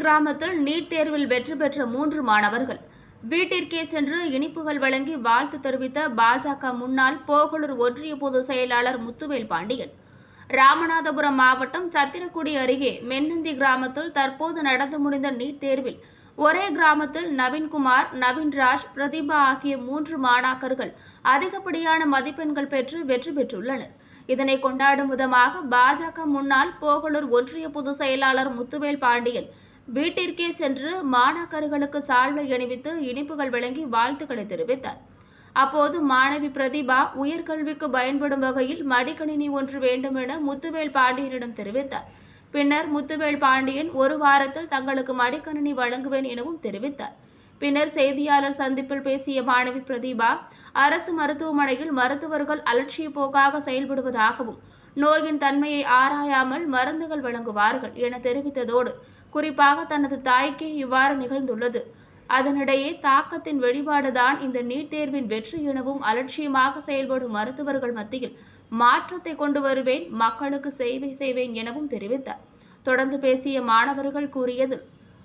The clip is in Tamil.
கிராமத்தில் நீட் தேர்வில் வெற்றி பெற்ற மூன்று மாணவர்கள். வீட்டிற்கே சென்று இனிப்புகள் வழங்கி வாழ்த்து தெரிவித்த பாஜக முன்னாள் போகலூர் ஒன்றிய பொதுச் செயலாளர் முத்துவேல் பாண்டியன். ராமநாதபுரம் மாவட்டம் சத்திரக்குடி அருகே மென்னந்தி கிராமத்தில் தற்போது நடந்து முடிந்த நீட் தேர்வில் ஒரே கிராமத்தில் நவீன்குமார் நவீன்ராஜ் பிரதிபா ஆகிய மூன்று மாணாக்கர்கள் அதிகப்படியான மதிப்பெண்கள் பெற்று வெற்றி பெற்றுள்ளனர். இதனை கொண்டாடும் விதமாக பாஜக முன்னாள் போகலூர் ஒன்றிய பொதுச் செயலாளர் முத்துவேல் பாண்டியன் வீட்டிற்கே சென்று மாணாக்கர்களுக்கு சால்வை அணிவித்து இனிப்புகள் வழங்கி வாழ்த்துக்களை தெரிவித்தார். அப்போது மாணவி பிரதிபா உயர்கல்விக்கு பயன்படும் வகையில் மடிக்கணினி ஒன்று வேண்டும் என முத்துவேல் பாண்டியனிடம் தெரிவித்தார். பின்னர் முத்துவேல் பாண்டியன் ஒரு வாரத்தில் தங்களுக்கு மடிக்கணினி வழங்குவேன் எனவும் தெரிவித்தார். பின்னர் செய்தியாளர் சந்திப்பில் பேசிய மாணவி பிரதீபா அரசு மருத்துவமனையில் மருத்துவர்கள் அலட்சிய போக்காக செயல்படுவதாகவும் நோயின் தன்மையை ஆராயாமல் மருந்துகள் வழங்குவார்கள் என தெரிவித்ததோடு குறிப்பாக தனது தாய்க்கே இவ்வாறு நிகழ்ந்துள்ளது. அதனிடையே தாக்கத்தின் வெளிப்பாடுதான் இந்த நீட் தேர்வின் வெற்றி எனவும் அலட்சியமாக செயல்படும் மருத்துவர்கள் மத்தியில் மாற்றத்தை கொண்டு வருவேன் மக்களுக்கு சேவை செய்வேன் எனவும் தெரிவித்தார். தொடர்ந்து பேசிய மாணவர்கள் கூறியது